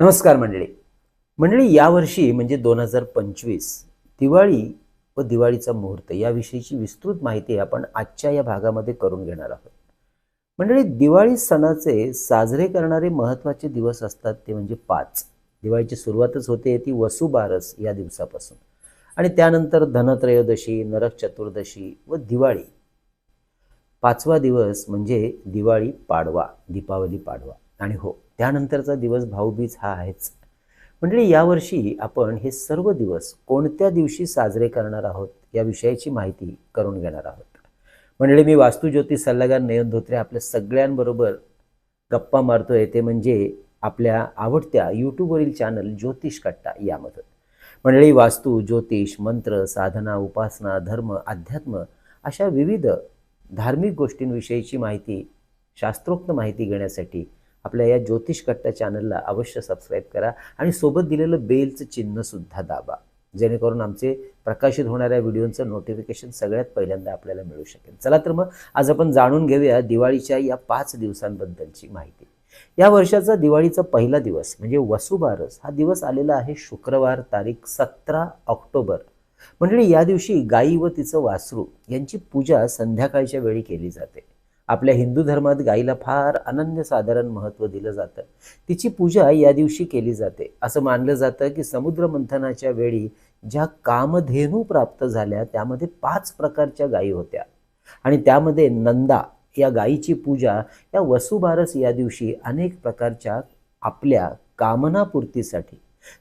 नमस्कार मंडळी. मंडळी यावर्षी म्हणजे दोन हजार पंचवीस दिवाळी व दिवाळीचा मुहूर्त याविषयीची विस्तृत माहिती आपण आजच्या या भागामध्ये करून घेणार आहोत. मंडळी दिवाळी सणाचे साजरे करणारे महत्त्वाचे दिवस असतात ते म्हणजे पाच. दिवाळीची सुरुवातच होते ती वसुबारस या दिवसापासून. आणि त्यानंतर धनत्रयोदशी नरक चतुर्दशी व दिवाळी. पाचवा दिवस म्हणजे दिवाळी पाडवा दीपावली पाडवा. आणि हो त्यानंतरचा दिवस भाऊबीज हा आहेच. मंडळी यावर्षी आपण हे सर्व दिवस कोणत्या दिवशी साजरे करणार आहोत या विषयाची माहिती करून घेणार आहोत. मंडळी मी वास्तुज्योतिष सल्लागार नयन धोत्रे आपल्या सगळ्यांबरोबर गप्पा मारतोय. ते म्हणजे आपल्या आवडत्या यूट्यूबवरील चॅनल ज्योतिष कट्टा यामध्ये मंडळी वास्तू ज्योतिष मंत्र साधना उपासना धर्म अध्यात्म अशा विविध धार्मिक गोष्टींविषयीची माहिती शास्त्रोक्त माहिती घेण्यासाठी आपल्या या ज्योतिष कट्टा चॅनलला अवश्य सबस्क्राईब करा आणि सोबत दिलेलं बेलचं चिन्हसुद्धा दाबा. जेणेकरून आमचे प्रकाशित होणाऱ्या व्हिडिओचं नोटिफिकेशन सगळ्यात पहिल्यांदा आपल्याला मिळू शकेल. चला तर मग आज आपण जाणून घेऊया दिवाळीच्या या पाच दिवसांबद्दलची माहिती. या वर्षाचा दिवाळीचा पहिला दिवस म्हणजे वसुबारस हा दिवस आलेला आहे शुक्रवार तारीख सतरा ऑक्टोबर. म्हणजे या दिवशी गायी व तिचं वासरू यांची पूजा संध्याकाळच्या वेळी केली जाते. आपल्या हिंदू धर्मात गाईला फार अनन्यसाधारण महत्त्व दिलं जातं. तिची पूजा या दिवशी केली जाते. असं मानलं जातं की समुद्र मंथनाच्या वेळी ज्या कामधेनू प्राप्त झाल्या त्यामध्ये पाच प्रकारच्या गायी होत्या. आणि त्यामध्ये नंदा या गायीची पूजा या वसुबारस या दिवशी अनेक प्रकारच्या आपल्या कामनापूर्तीसाठी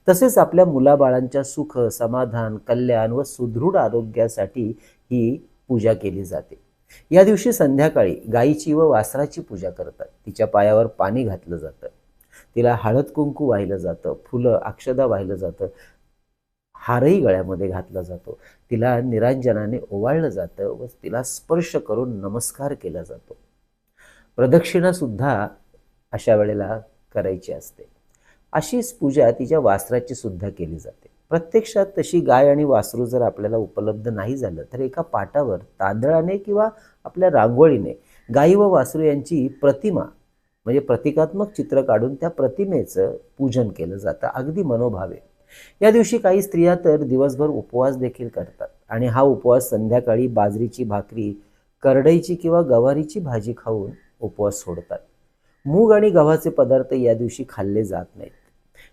तसेच आपल्या मुलाबाळांच्या सुख समाधान कल्याण व सुदृढ आरोग्यासाठी ही पूजा केली जाते. या दिवशी संध्याकाळी गायीची व वासराची पूजा करतात. तिच्या पायावर पाणी घातलं जातं. तिला हळद कुंकू वाहिलं जातं. फुलं अक्षदा वाहिलं जातं. हारही गळ्यामध्ये घातला जातो. तिला निरांजनाने ओवाळलं जातं व तिला स्पर्श करून नमस्कार केला जातो. प्रदक्षिणासुद्धा अशा वेळेला करायची असते. अशीच पूजा तिच्या वासराची सुद्धा केली जाते. प्रत्यक्षात तशी गाय आणि वासरू जर आपल्याला उपलब्ध नाही झालं तर एका पाटावर तांदळाने किंवा आपल्या रांगोळीने गाई व वासरू यांची प्रतिमा म्हणजे प्रतिकात्मक चित्र काढून त्या प्रतिमेचं पूजन केलं जातं. अगदी मनोभावे. या दिवशी काही स्त्रिया तर दिवसभर उपवास देखील करतात आणि हा उपवास संध्याकाळी बाजरीची भाकरी करडईची किंवा गवारीची भाजी खाऊन उपवास सोडतात. मूग आणि गव्हाचे पदार्थ या दिवशी खाल्ले जात नाहीत.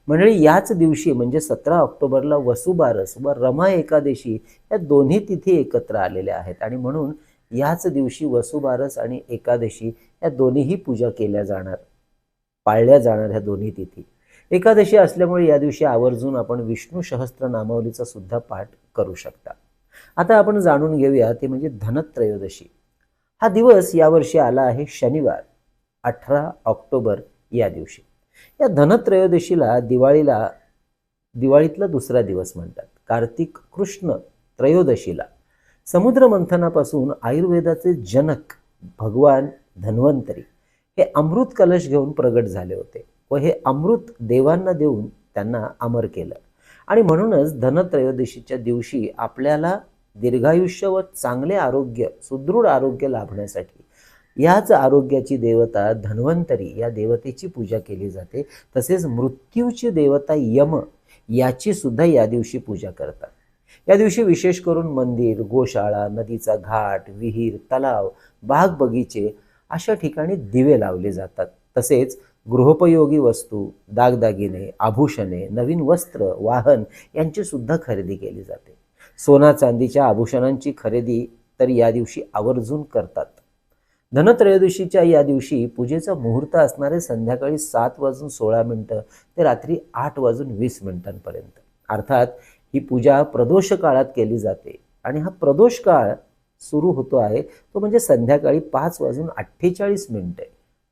मंडळी याच दिवशी म्हणजे सतरा ऑक्टोबरला वसुबारस व रमा एकादशी या दोन्ही तिथी एकत्र आलेल्या आहेत. आणि म्हणून याच दिवशी वसुबारस आणि एकादशी या दोन्हीही पूजा केल्या जाणार पाळल्या जाणार ह्या दोन्ही तिथी. एकादशी असल्यामुळे या दिवशी आवर्जून आपण विष्णू सहस्त्र नामावलीचा सुद्धा पाठ करू शकता. आता आपण जाणून घेऊया ते म्हणजे धनत्रयोदशी. हा दिवस यावर्षी आला आहे शनिवार अठरा ऑक्टोबर या दिवशी. या धनत्रयोदशीला दिवाळीला दिवाळीतला दुसरा दिवस म्हणतात. कार्तिक कृष्ण त्रयोदशीला. समुद्र मंथनापासून आयुर्वेदाचे जनक भगवान धन्वंतरी हे अमृत कलश घेऊन प्रगट झाले होते व हे अमृत देवांना देऊन त्यांना अमर केलं. आणि म्हणूनच धनत्रयोदशीच्या दिवशी आपल्याला दीर्घायुष्य व चांगले आरोग्य सुदृढ आरोग्य लाभण्यासाठी याच आरोग्याची देवता धन्वंतरी या देवतेची पूजा केली जाते. तसेच मृत्यूची देवता यम याची सुद्धा या दिवशी पूजा करतात. या दिवशी विशेष करून मंदिर गोशाळा नदीचा घाट विहीर तलाव बाग बगीचे अशा ठिकाणी दिवे लावले जातात. तसेच गृहोपयोगी वस्तू दागदागिने आभूषणे नवीन वस्त्र वाहन यांची सुद्धा खरेदी केली जाते. सोना चांदीच्या आभूषणांची खरेदी तर या दिवशी आवर्जून करतात. धनत्रयोदशीच्या या दिवशी पूजेचा मुहूर्त असणारे संध्याकाळी सात वाजून सोळा मिनटं ते रात्री आठ वाजून वीस मिनिटांपर्यंत. अर्थात ही पूजा प्रदोष काळात केली जाते आणि हा प्रदोष काळ सुरू होतो आहे तो म्हणजे संध्याकाळी पाच वाजून अठ्ठेचाळीस मिनिटे.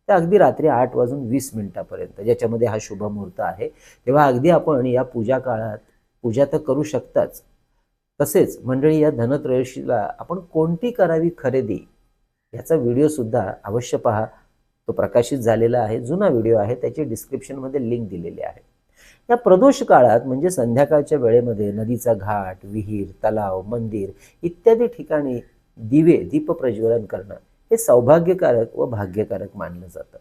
ते अगदी रात्री आठ वाजून वीस मिनिटापर्यंत ज्याच्यामध्ये हा शुभ मुहूर्त आहे. तेव्हा अगदी आपण या पूजा काळात पूजा तर करू शकताच. तसेच मंडळी या धनत्रयोदशीला आपण कोणती करावी खरेदी? ह्याचा व्हिडिओसुद्धा अवश्य पहा. तो प्रकाशित झालेला आहे जुना व्हिडिओ आहे. त्याची डिस्क्रिप्शनमध्ये लिंक दिलेली आहे. या प्रदोष काळात म्हणजे संध्याकाळच्या वेळेमध्ये नदीचा घाट विहीर तलाव मंदिर इत्यादी ठिकाणी दिवे दीप प्रज्वलन करणं हे सौभाग्यकारक व भाग्यकारक मानलं जातं.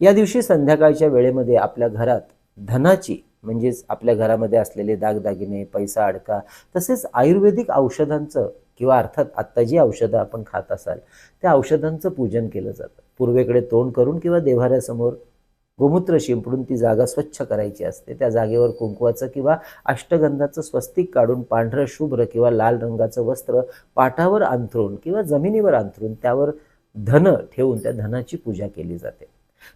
या दिवशी संध्याकाळच्या वेळेमध्ये आपल्या घरात धनाची म्हणजेच आपल्या घरामध्ये असलेले दागदागिने पैसा अडका तसेच आयुर्वेदिक औषधांचं किंवा अर्थात आत्ता जी औषधं आपण खात असाल त्या औषधांचं पूजन केलं जातं. पूर्वेकडे तोंड करून किंवा देव्हाऱ्यासमोर गोमूत्र शिंपडून ती जागा स्वच्छ करायची असते. त्या जागेवर कुंकवाचं किंवा अष्टगंधाचं स्वस्तिक काढून पांढरं शुभ्र किंवा लाल रंगाचं वस्त्र पाठावर अंथरून किंवा जमिनीवर अंथरून त्यावर धन ठेवून त्या धनाची पूजा केली जाते.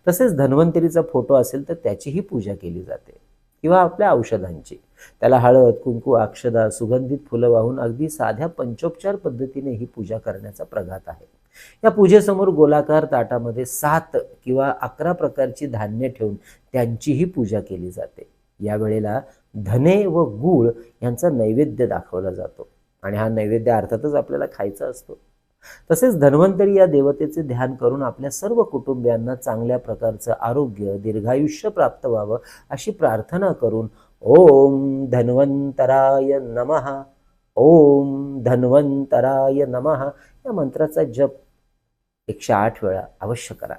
तसेच धन्वंतरीचा फोटो असेल तर त्याचीही पूजा केली जाते. किंवा आपल्या औषधांची. त्याला हळद कुंकू अक्षदा सुगंधित फुलं वाहून अगदी साध्या पंचोपचार पद्धतीने ही पूजा करण्याचा प्रघात आहे. या पूजेसमोर गोलाकार ताटामध्ये सात किंवा अकरा प्रकारची धान्य ठेवून त्यांचीही पूजा केली जाते. यावेळेला धने व गूळ यांचा नैवेद्य दाखवला जातो. आणि हा नैवेद्य अर्थातच आपल्याला खायचा असतो. तसेच धन्वंतरी या देवतेचे ध्यान करून आपल्या सर्व कुटुंबियांना चांगल्या प्रकारचं आरोग्य दीर्घायुष्य प्राप्त व्हावं अशी प्रार्थना करून ओम धन्वंतराय नमः. ओम धन्वंतराय नमः. या मंत्राचा जप एकशे आठ वेळा अवश्य करा.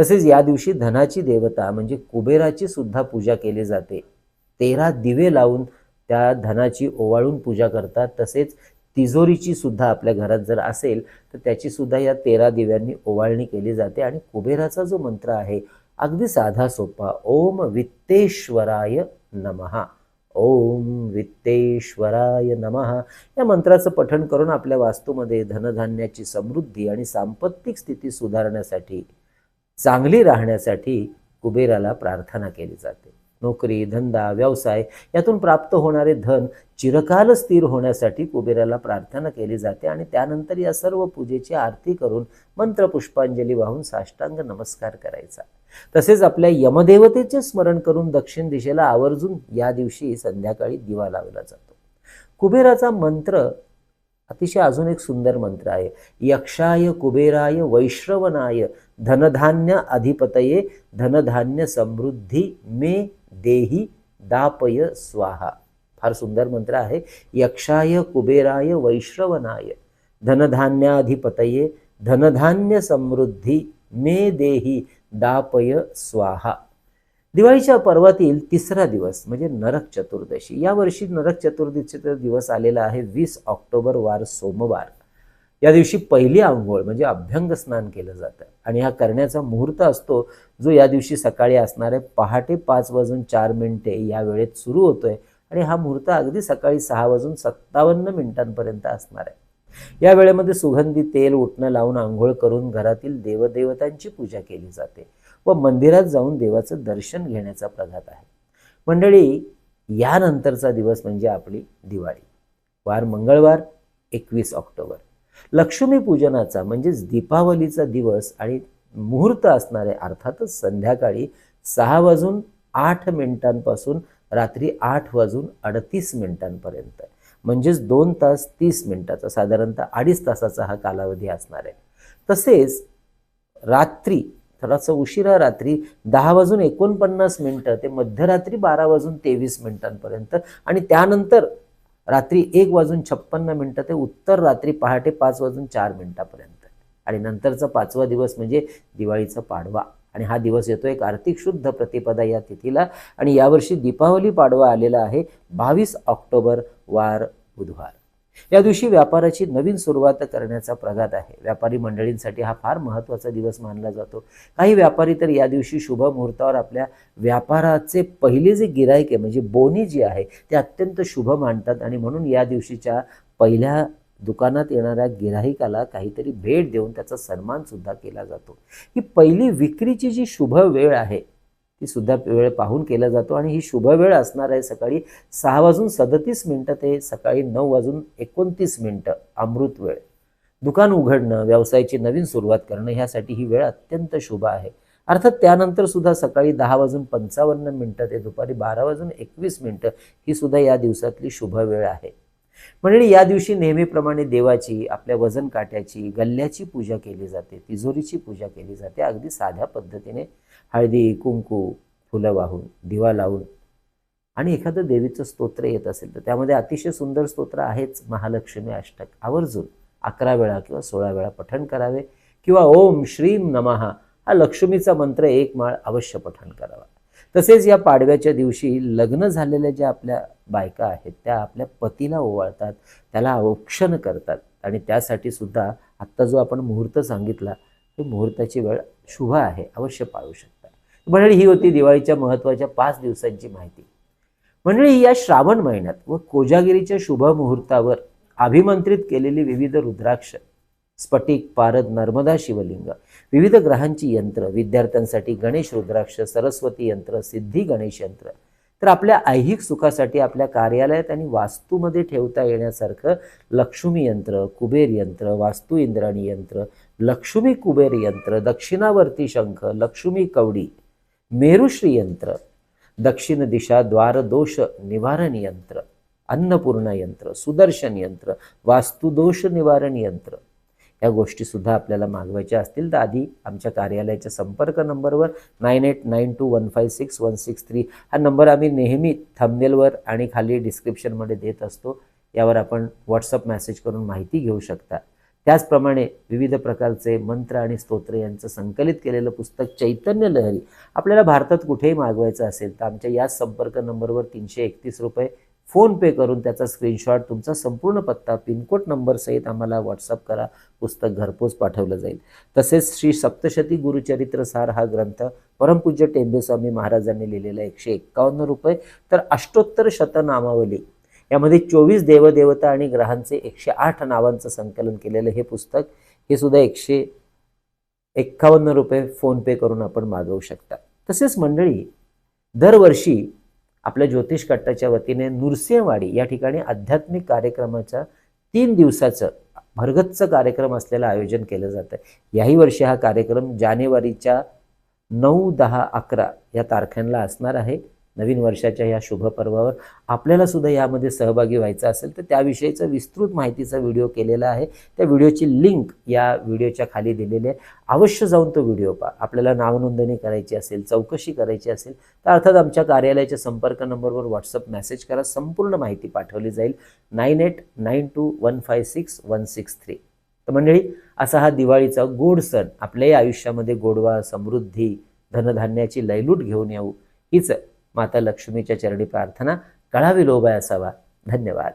तसेच या दिवशी धनाची देवता म्हणजे कुबेराची सुद्धा पूजा केली जाते. तेरा दिवे लावून त्या धनाची ओवाळून पूजा करतात. तसेच तिजोरीची सुद्धा आपल्या घरात जर असेल तर त्याची सुद्धा या तेरा दिव्यांनी ओवाळणी केली जाते. आणि कुबेराचा जो मंत्र आहे अगदी साधा सोपा ओम वित्तेश्वराय नमहा ओम वित्तेश्वराय नमः. या मंत्राचं पठण करून आपल्या वास्तूमध्ये धनधान्याची समृद्धी आणि सांपत्तिक स्थिती सुधारण्यासाठी चांगली राहण्यासाठी कुबेराला प्रार्थना केली जाते. नोकरी धंदा व्यवसाय यातून प्राप्त होणारे धन चिरकाल स्थिर होण्यासाठी कुबेराला प्रार्थना केली जाते आणि त्यानंतर या सर्व पूजेची आरती करून मंत्र पुष्पांजली वाहून साष्टांग नमस्कार करायचा. तसेच आपल्या यमदेवतेचे स्मरण करून दक्षिण दिशेला आवर्जून या दिवशी संध्याकाळी दिवा लावला जातो. कुबेराचा मंत्र अतिशय अजून एक सुंदर मंत्र आहे. यक्षाय कुबेराय वैश्रवनाय धनधान्य अधिपतये धनधान्य समृद्धी मे देही दापय स्वाहा. फार सुंदर मंत्र आहे. यक्षाय कुबेराय वैश्रवनाय धनधान्याधिपतये. धनधान्य समृद्धी. मे देही दापय स्वाहा. दिवाळीच्या पर्वातील तिसरा दिवस म्हणजे नरक चतुर्दशी. यावर्षी नरक चतुर्दशीचा दिवस आलेला आहे. वीस ऑक्टोबर वार सोमवार. या दिवशी पहिली आंघोळ म्हणजे अभ्यंग स्नान केलं जातं. आणि हा करण्याचा मुहूर्त असतो जो या दिवशी सकाळी असणार आहे पहाटे पाच वाजून चार मिनिटे या वेळेत सुरू होतोय. आणि हा मुहूर्त अगदी सकाळी सहा वाजून सत्तावन्न मिनिटांपर्यंत असणार आहे. या वेळेमध्ये सुगंधी तेल उठणं लावून आंघोळ करून घरातील देवदेवतांची पूजा केली जाते व मंदिरात जाऊन देवाचं दर्शन घेण्याचा प्रघात आहे. मंडळी यानंतरचा दिवस म्हणजे आपली दिवाळी. वार मंगळवार एकवीस ऑक्टोबर. लक्ष्मी पूजनाचा म्हणजेच दीपावलीचा दिवस आणि मुहूर्त असणारे अर्थातच संध्याकाळी सहा वाजून आठ मिनिटांपासून रात्री आठ वाजून अडतीस मिनिटांपर्यंत. म्हणजेच दोन तास तीस मिनिटाचा साधारणतः अडीच तासाचा हा कालावधी असणार आहे. तसेच रात्री थोडासा उशिरा रात्री दहा वाजून एकोणपन्नास मिनटं ते मध्यरात्री बारा वाजून तेवीस मिनिटांपर्यंत आणि त्यानंतर रात्री एक वाजून छप्पन्न मिनटं ते उत्तर रात्री पहाटे पाच वाजून चार मिनटापर्यंत. आणि नंतरचा पाचवा दिवस म्हणजे दिवाळीचा पाडवा. आणि हा दिवस येतो एक आर्थिक शुद्ध प्रतिपदा या तिथीला. आणि यावर्षी दीपावली पाडवा आलेला आहे. बावीस ऑक्टोबर वार बुधवार. या दिवशी व्यापाराची नवीन सुरुवात करण्याचा प्रघात आहे. व्यापारी मंडळींसाठी हा फार महत्त्वाचा दिवस मानला जातो. काही व्यापारी तर या दिवशी शुभ मुहूर्तावर आपल्या व्यापाराचे पहिले जे गिरायक आहे म्हणजे बोनी जी आहे ते अत्यंत शुभ मानतात आणि म्हणून या दिवशीच्या पहिल्या दुकानात येणाऱ्या गिराहिकाला काहीतरी भेट देऊन त्याचा सन्मानसुद्धा केला जातो. ही पहिली विक्रीची जी शुभ वेळ आहे ही सुद्धा वेळ पाहून केला जातो. आणि ही शुभ वेळ असणार आहे सकाळी सहा वाजून सदतीस मिनटं ते सकाळी नऊ वाजून एकोणतीस मिनटं अमृत वेळ. दुकान उघडणं व्यवसायाची नवीन सुरुवात करणं ह्यासाठी ही वेळ अत्यंत शुभ आहे. अर्थात त्यानंतर सुद्धा सकाळी दहा वाजून पंचावन्न मिनटं ते दुपारी बारा वाजून एकवीस मिनटं ही सुद्धा या दिवसातली शुभ वेळ आहे. म्हणजे या दिवशी नेहमीप्रमाणे देवाची आपल्या वजन काट्याची गल्ल्याची पूजा केली जाते तिजोरीची पूजा केली जाते. अगदी साध्या पद्धतीने हळदी कुंकू फुलं वाहून दिवा लावून. आणि एखादं देवीचं स्तोत्र येत असेल तर त्यामध्ये अतिशय सुंदर स्तोत्र आहेच महालक्ष्मी अष्टक. आवर्जून अकरा वेळा किंवा सोळा वेळा पठण करावे किंवा ओम श्रीम नमहा हा लक्ष्मीचा मंत्र एक माळ अवश्य पठण करावा. तसेच या पाडव्याच्या दिवशी लग्न झालेल्या ज्या आपल्या बायका आहेत त्या आपल्या पतीला ओवाळतात त्याला औक्षण करतात. आणि त्यासाठी सुद्धा आत्ता जो आपण मुहूर्त सांगितला ही मुहूर्ताची वेळ शुभ आहे अवश्य पाळू शकतो. मंडळी ही होती दिवाळीच्या महत्त्वाच्या पाच दिवसांची माहिती. मंडळी या श्रावण महिन्यात व कोजागिरीच्या शुभ मुहूर्तावर अभिमंत्रित केलेली विविध रुद्राक्ष स्फटिक पारद नर्मदा शिवलिंग विविध ग्रहांची यंत्र विद्यार्थ्यांसाठी गणेश रुद्राक्ष सरस्वती यंत्र सिद्धी गणेश यंत्र तर आपल्या ऐहिक सुखासाठी आपल्या कार्यालयात आणि वास्तूमध्ये ठेवता येण्यासारखं लक्ष्मी यंत्र कुबेर यंत्र वास्तू इंद्राणी यंत्र लक्ष्मी कुबेर यंत्र दक्षिणावर्ती शंख लक्ष्मी कवडी मेरुश्री यंत्र दक्षिण दिशा द्वारदोष निवारण यंत्र अन्नपूर्णा यंत्र सुदर्शन यंत्र वास्तुदोष निवारण यंत्र. या गोष्टीसुद्धा आपल्याला मागवायच्या असतील तर आधी आमच्या कार्यालयाच्या संपर्क नंबरवर nine eight nine two one five six one six three हा नंबर आम्ही नेहमी थंबनेलवर आणि खाली डिस्क्रिप्शनमध्ये देत असतो. यावर आपण व्हॉट्सअप मेसेज करून माहिती घेऊ शकता. त्याचप्रमाणे विविध प्रकारचे मंत्र आणि स्तोत्र यांचं संकलित केलेलं पुस्तक चैतन्य लहरी. आपल्याला भारतात कुठेही मागवायचं असेल तर आमच्या याच संपर्क नंबरवर तीनशे एकतीस रुपये फोनपे करून त्याचा स्क्रीनशॉट तुमचा संपूर्ण पत्ता पिनकोड नंबरसहित आम्हाला व्हॉट्सअप करा. पुस्तक घरपोच पाठवलं जाईल. तसेच श्री सप्तशती गुरुचरित्र सार हा ग्रंथ परमपूज्य टेंबेस्वामी महाराजांनी लिहिलेला एकशे एक्कावन्न रुपये. तर अष्टोत्तर शतनामावली यामध्ये चोवीस देवदेवता आणि ग्रहांचे एकशे आठ नावांचं संकलन केलेलं हे पुस्तक हे सुद्धा एकशे एक्कावन्न रुपये फोनपे करून आपण मागवू शकता. तसेच मंडळी दरवर्षी आपल्या ज्योतिष कट्टाच्या वतीने नृसिंहवाडी या ठिकाणी आध्यात्मिक कार्यक्रमाच्या तीन दिवसाचं भरगच्च कार्यक्रम असलेलं आयोजन केलं जातं. याही वर्षी हा कार्यक्रम जानेवारीच्या नऊ दहा अकरा या तारखांना असणार आहे. नवीन वर्षाच्या या शुभ पर्वावर आपल्याला सुद्धा यामध्ये सहभागी व्हायचं असेल तर त्याविषयीचा विस्तृत माहितीचा व्हिडिओ केलेला आहे. त्या व्हिडिओची लिंक या व्हिडिओच्या खाली दिलेली आहे. अवश्य जाऊन तो व्हिडिओ पहा. आपल्याला नावनोंदणी करायची असेल चौकशी करायची असेल तर अर्थात आमच्या कार्यालयाच्या संपर्क नंबरवर व्हॉट्सअप मेसेज करा. संपूर्ण माहिती पाठवली जाईल. Nine eight nine two one five six one six three. तर मंडळी असा हा दिवाळीचा गोड सण आपल्याही आयुष्यामध्ये गोडवा समृद्धी धनधान्याची लयलूट घेऊन येऊ. हीच माता लक्ष्मीच्या चरणी प्रार्थना कळावी लोबाय असावा. धन्यवाद.